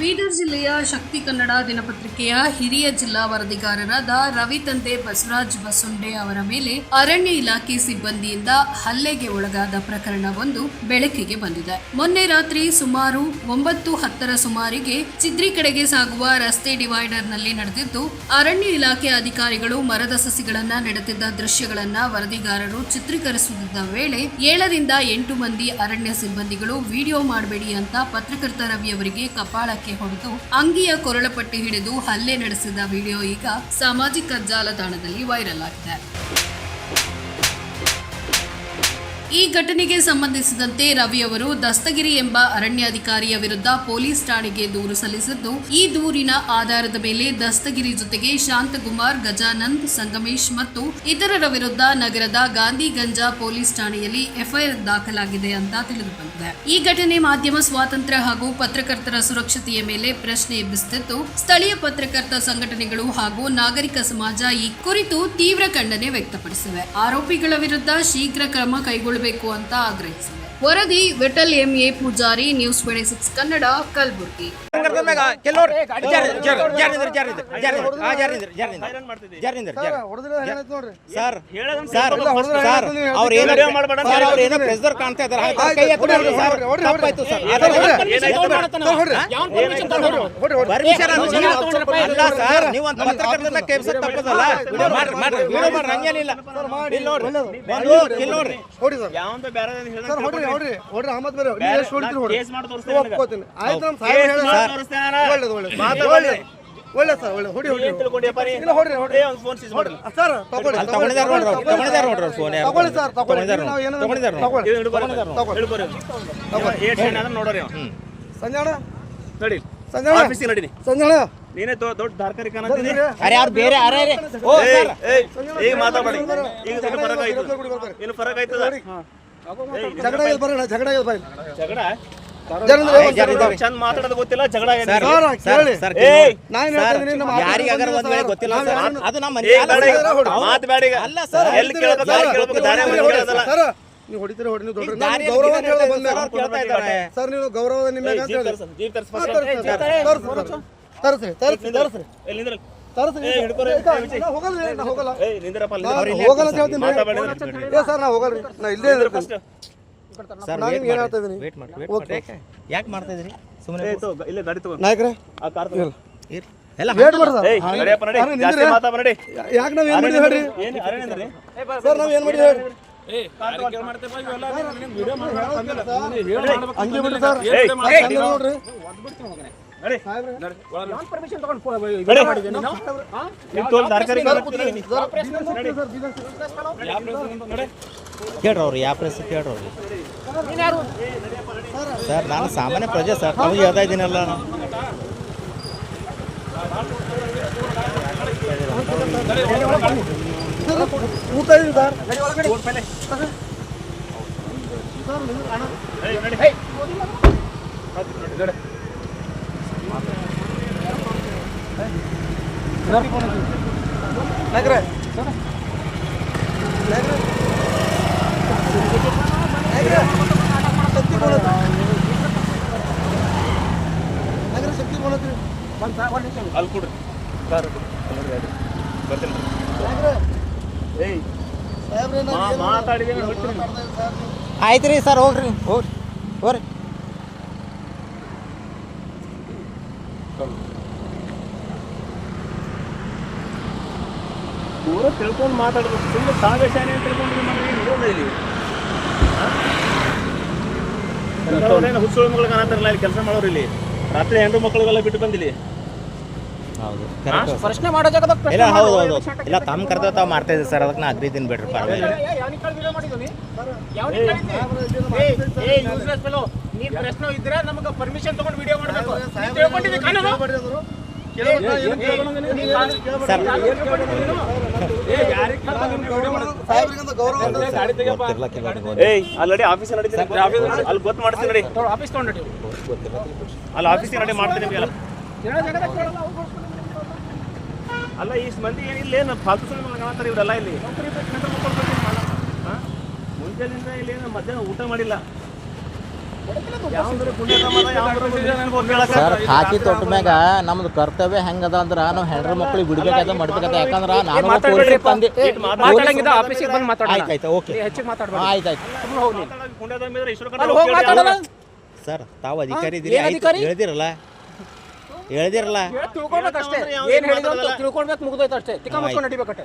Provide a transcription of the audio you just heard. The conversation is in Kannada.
ಬೀದರ್ ಜಿಲ್ಲೆಯ ಶಕ್ತಿ ಕನ್ನಡ ದಿನಪತ್ರಿಕೆಯ ಹಿರಿಯ ಜಿಲ್ಲಾ ವರದಿಗಾರರಾದ ರವಿ ತಂದೆ ಬಸವರಾಜ್ ಬಸುಂಡೆ ಅವರ ಮೇಲೆ ಅರಣ್ಯ ಇಲಾಖೆ ಸಿಬ್ಬಂದಿಯಿಂದ ಹಲ್ಲೆಗೆ ಒಳಗಾದ ಪ್ರಕರಣವೊಂದು ಬೆಳಕಿಗೆ ಬಂದಿದೆ. ಮೊನ್ನೆ ರಾತ್ರಿ ಸುಮಾರು ಒಂಬತ್ತು ಹತ್ತರ ಸುಮಾರಿಗೆ ಚಿದ್ರಿ ಕಡೆಗೆ ಸಾಗುವ ರಸ್ತೆ ಡಿವೈಡರ್ನಲ್ಲಿ ನಡೆದಿದ್ದು, ಅರಣ್ಯ ಇಲಾಖೆ ಅಧಿಕಾರಿಗಳು ಮರದ ಸಸಿಗಳನ್ನ ನೆಡುತ್ತಿದ್ದ ದೃಶ್ಯಗಳನ್ನ ವರದಿಗಾರರು ಚಿತ್ರೀಕರಿಸುತ್ತಿದ್ದ ವೇಳೆ ಏಳರಿಂದ ಎಂಟು ಮಂದಿ ಅರಣ್ಯ ಸಿಬ್ಬಂದಿಗಳು ವಿಡಿಯೋ ಮಾಡಬೇಡಿ ಅಂತ ಪತ್ರಕರ್ತ ರವಿಯವರಿಗೆ ಕಪಾಳಕ್ಕೆ ಹೊಡೆದು ಅಂಗಿಯ ಕೊರಳಪಟ್ಟಿ ಹಿಡಿದು ಹಲ್ಲೆ ನಡೆಸಿದ ವಿಡಿಯೋ ಈಗ ಸಾಮಾಜಿಕ ಜಾಲತಾಣದಲ್ಲಿ ವೈರಲ್ ಆಗಿದೆ. ಈ ಘಟನೆಗೆ ಸಂಬಂಧಿಸಿದಂತೆ ರವಿ ಅವರು ದಸ್ತಗಿರಿ ಎಂಬ ಅರಣ್ಯಾಧಿಕಾರಿಯ ವಿರುದ್ಧ ಪೊಲೀಸ್ ಠಾಣೆಗೆ ದೂರು ಸಲ್ಲಿಸಿದ್ದು, ಈ ದೂರಿನ ಆಧಾರದ ಮೇಲೆ ದಸ್ತಗಿರಿ ಜೊತೆಗೆ ಶಾಂತಕುಮಾರ್, ಗಜಾನಂದ್, ಸಂಗಮೇಶ್ ಮತ್ತು ಇತರರ ವಿರುದ್ಧ ನಗರದ ಗಾಂಧಿಗಂಜ ಪೊಲೀಸ್ ಠಾಣೆಯಲ್ಲಿ ಎಫ್ಐಆರ್ ದಾಖಲಾಗಿದೆ ಅಂತ ತಿಳಿದು ಬಂದಿದೆ ಈ ಘಟನೆ ಮಾಧ್ಯಮ ಸ್ವಾತಂತ್ರ್ಯ ಹಾಗೂ ಪತ್ರಕರ್ತರ ಸುರಕ್ಷತೆಯ ಮೇಲೆ ಪ್ರಶ್ನೆ ಎಬ್ಬಿಸುತ್ತಿದ್ದು, ಸ್ಥಳೀಯ ಪತ್ರಕರ್ತ ಸಂಘಟನೆಗಳು ಹಾಗೂ ನಾಗರಿಕ ಸಮಾಜ ಈ ಕುರಿತು ತೀವ್ರ ಖಂಡನೆ ವ್ಯಕ್ತಪಡಿಸಿವೆ. ಆರೋಪಿಗಳ ವಿರುದ್ಧ ಶೀಘ್ರ ಕ್ರಮ ಕೈಗೊಳ್ಳಬೇಕು ಅಂತ ಆಗ್ರಹಿಸಿದೆ. ವರದಿ Vithal MA Pujari news twenty six Kannada Kalaburagi. ಸಂಘರ್ಷದ ಮ್ಯಾಗ ಕೆಲವ್ರು ಜಾರ್- ಜಾರ್- ಜಾರಿಂದ್ರ ಜಾರಿಂದ್ರ ಜಾರಿಂದ್ರ ಆ ಜಾರಿಂದ್ರ ಜಾರಿಂದ್ರ ಜಾರಿಂದ್ರ ಜಾರ್ ಸರ್ ಸರ್ ಸರ್ ಅವ್ರು ಏನೋ ಸರ್ ಅವ್ರು ಏನೋ ಪ್ರೆಸರ್ ಕಾಣ್ತಾ ಇದಾರೆ ಹಾಗೆ ಕೈ ಎತ್ತಿ ಸರ್ ತಪ್ಪಾಯ್ತು ಸರ್. ಪರ್ಮಿಷನ್ ಅಲ್ಲ ಸರ್ ನೀವು ಒಂದು ಪತ್ರಕರ್ತನ ಕೇಳಿಸೋದು ತಪ್ಪದಲ್ಲ. ವಿಡಿಯೋ ಮಾಡ್ರಿ ಮಾಡ್ರಿ. ವಿಡಿಯೋ ಮಾಡ್ರಿ ಹಂಗೇನಿಲ್ಲ. ಇಲ್ಲಿ ನೋಡ್ರಿ. ಬಂದು ಇಲ್ಲಿ ನೋಡ್ರಿ. ಸರ್ ಯಾವಂತ ಬೇರೆ ಸರ್ ಹೊಡ್ರಿ ಹೊಡ್ರಿ. ಹೊಡ್ರಿ ಅಹಮದ್ ಬೇರೆ ಎಷ್ಟು ಹೊಡಿತೀರಿ ಹೊಡ್ರಿ ಆಯ್ತು ನಮ್ಮ ಸಾಹೇಬ್ ಹೇಳ ಮಾಡಿ ತೋರಿಸ್ತೇನೆ ನಾನು. ಒಳ್ಳೆ. ಒಳ್ಳೆ. ಸರ್ ಒಳ್ಳೆ. ಹೊಡಿ ಹೊಡಿ. ಏನ್ ತಿಳ್ಕೊಂಡಿಯಪ್ಪ ನೀ? ಇಲ್ಲ ಹೊಡ್ರಿ ಹೊಡ್ರಿ. ಒಂದು ಫೋನ್ ಸೀಸ್. ಸರ್ ತಗೊಳ್ಳಿ ಅಲ್ಲಿ ತಗೊಂಡಿದ್ದಾರೆ ನೋಡ್ರಿ ಅವ್ರು, ತಗೊಂಡಿದ್ದಾರೆ ನೋಡ್ರಿ ಅವ್ರು ಫೋನ್ ಯಾರು ತಗೊಳ್ಳಿ ಸರ್ ತಗೊಂಡಿದ್ದಾರೆ ನಾವು ಏನೋ ತಗೊಂಡಿದ್ದಾರೆ ತಗೊಳ್ಳಿ. ಹಿಡ್ಕೊರಿ. ಏಟ್ ನೋಡೋರಿ. ನಡಿ. ಸಂಜಾಣ? ನಡಿ. ಸಂಜಾಣ? ನೀನೇ ದೊಡ್ಡ ದಾರ್ಕಾರಿ ಕಾಣತ್ತೀನಿ ಅರೆ ಯಾರು ಬೇರೆ? ಅರೆ ಅರೆ. ಓ ಸರ್. ಈಗ ಮಾತಾಡ್ಬೇಡಿ. ಈಗ ಏನು ಫರಕ್ ಆಯ್ತು ಏನು ಫರಕ್ ಆಯ್ತದ? ಜಗಳ ಬರೋಣ ಜಗಳ ಬರೋಣ. ಜಗಳ? ಚಂದ ಮಾತಾಡೋದು ಗೊತ್ತಿಲ್ಲ ಜಗಳ ಆಗಿದೆ. ಸರ್ ಸರ್, ಸರ್ ಕೇಳಿ. ನಾನು ಸರ್, ಹೇಳ್ತಾ ಇದೀನಿ, ನಮ್ಮ ಯಾರಿಗೆ ಅಗರ ಒಂದ್ ವೇಳೆ ಗೊತ್ತಿಲ್ಲ ಸರ್. ಅದು ನಮ್ಮ ಮಾತ್ ಬೇಡ ಅಲ್ಲ ಸರ್, ಎಲ್ಲಿ ಕೇಳ್ಬೇಕು ದಾರಿ ಕೇಳ್ಬೇಕು ದಾರಿ ಹೊಡಿ, ಅವ್ರಿಗೆ ಹೊಡಿ, ಕೇಳೋದಲ್ಲ. ಸರ್. ನೀವು ಹೊಡಿತೀರಿ ಹೊಡಿ ನೀವು ದೊಡ್ಡ ಈಗ ಗೌರವ ಸರ್, ನೀವು ಗೌರವ ನಿಮ್ಮ ಹೋಗಲ್ಲ ಹೋಗಲ್ಲ. ಏಯ್, ನಿಂದ್ರಪ್ಪ ನಿಂದ್ರ. ಹೋಗಲ್ಲ ಅಂತ ಹೇಳ್ತೀನಿ. ಸರ್ ನಾ ಇಲ್ಲೇ. ಸರ್ ನಾನು ಏನು ಹೇಳ್ತಾ ಇದೀನಿ? ವೇಟ್ ಮಾಡಿ ವೇಟ್. ಮಾಡಿ ಯಾಕೆ? ಮಾಡ್ತಾ ಇದ್ರಿ ಸುಮ್ಮನೆ ಇಲ್ಲೇ ಗಾಡಿ ತಗೋ. ನಾಯಕರೇ ಆ ಕಾರ್ ತಗೋ. ಎಲ್ಲ ವೇಟ್ ಮಾಡಿ ಸರ್. ಏಯ್, ನಡಿಯಪ್ಪ ನಡಿ. ಅರೆ, ಜಾಸ್ತಿ ನಿಂದ್ರಿ. ಮಾತಾಡ್ಬೇಡ ನಡಿ. ಯಾಕೆ ನಾವ್ ಏನ್ ಮಾಡಿದ್ವಿ ಹೇಳ್ರಿ? ಏನು ಅರೆ ನಿಂದ್ರಿ? ಸರ್ ನಾವ್ ಏನ್ ಮಾಡಿದ್ವಿ ಹೇಳ್ರಿ. ಹಂಗೆ ಬಿಡ್ರಿ ಸರ್. ನೋಡ್ರಿ. ನಡಿ. ಕೇಳ್ರಿ ಅವ್ರು ಯಾವ ಪ್ರೆಸ್ ಕೇಳ್ರಿ ಅವ್ರಿಗೆ ಸರ್ ನಾನು ಸಾಮಾನ್ಯ ಪ್ರಜೆ ಸರ್ ನಮಗೆ ಹೇಳ್ತಾ ಇದ್ದೀನಲ್ಲ. ಸರ್, ಊಟ ಸರ್. ಏಯ್, ನಡಿ. ಅಲ್ಲಿ ಕೊಡ್ರಿ. ಸರ್ ಬರ್ತೀನಿ. ಏಯ್. ಆಯ್ತು ರೀ ಸರ್ ಹೋಗ್ರಿ. ಹೋಗ್ರಿ. ಹೋಗ್ರಿ. ಪೂರ ತಿಳ್ಕೊಂಡು ಮಾತಾಡಬೇಕು. ಸುಮ್ಮನೆ ಸಾಗಶಾನೆ ತಿಳ್ಕೊಂಡ್ರಿ ಅಂತ ತಿಳ್ಕೊಂಡ್ರೆ ನಮಗೆ ಇರೋದ ಇಲ್ಲಿ ಹುಚ್ಚುಳ ಮಗಳು ಕಾಣತ್ತಾರಲ್ಲ ಇಲ್ಲಿ ಕೆಲಸ ಮಾಡೋರು ಇಲ್ಲಿ. ರಾತ್ರಿ ಹೆಣ್ಣು ಮಕ್ಕಳಿಗೆಲ್ಲ ಬಿಟ್ಟು ಬಂದಿಲ್ಲಿ ಹೌದು ಪ್ರಶ್ನೆ ಮಾಡೋ ಜಾಗದಾಗ ಇಲ್ಲ ಹೌದು ಹೌದು. ಇಲ್ಲ ತಮ್ಮ ಕರ್ತವ್ಯ ತಾವು ಮಾಡ್ತಾ ಇದ್ದೀವಿ ಸರ್ ಅದಕ್ಕೆ ನಾ ದಿನ ಬಿಡ್ರಿ ಪರವಾಗಿಲ್ಲ. ನೀನ್ ಪ್ರಶ್ನೆ ಇದ್ರೆ ನಮಗೆ ಪರ್ಮಿಷನ್ ತಗೊಂಡು ವಿಡಿಯೋ ಮಾಡಬೇಕು. ಸಾಹೇಬ್ರೆ ತಿಳ್ಕೊಂಡಿದ್ದೆ ಕಾನೂನು ಏಯ್ ಅಲ್ಲಿ ಆಫೀಸ್ ನಡೀತೀನಿ ಅಲ್ಲಿ ಗೊತ್ತು ಮಾಡ್ತೀನಿ ನಡಿ. ಆಫೀಸ್ ತಗೊಂಡಿ ಅಲ್ಲಿ ಆಫೀಸ್ ನಡಿ ಮಾಡ್ತೀನಿ ನಿಮಗೆಲ್ಲ ಅಲ್ಲ ಇಷ್ಟು ಮಂದಿ ಏನಿಲ್ಲ ಏನು ಫಾಲ್ತು ಸುಮ್ಮನೆ ಇವರೆಲ್ಲ ಇಲ್ಲಿ? ಮುಂಚೆ ಇಲ್ಲಿ ಏನು ಮಧ್ಯಾಹ್ನ ಊಟ ಮಾಡಿಲ್ಲ. ಸರ್ ಹಾಕಿ ತೊಟ್ಟ ಮ್ಯಾಗ ನಮ್ದು ಕರ್ತವ್ಯ ಹೆಂಗದ ಅಂದ್ರ ನಾವು ಹೆಣ್ರ ಮಕ್ಳಿಗೆ ಬಿಡ್ಬೇಕಾದ ಮಾಡ್ಬೇಕಾದ ಯಾಕಂದ್ರ ನಾನು ಪೊಲೀಸ್ ತಂದೆ ಓಕೆ. ಸರ್ ತಾವು ಅಧಿಕಾರಿ ಇದ್ದೀರಿ. ಹೇಳಿದಿರಲ್ಲ? ಹೇಳ್ದಿರಲ್ಲ. ಹೇಳ್ದಿರಲ್ಲ ಏನ್ ಹೇಳಿದ್ರು ತಿಳ್ಕೊಳ್ಬೇಕು ಮುಗ್ದೋಯ್ತು ಅಷ್ಟೇ. ತಿಕ್ಕ ಮಾಡ್ಕೊಂಡು ನಡಿಬೇಕಟ್ಟೆ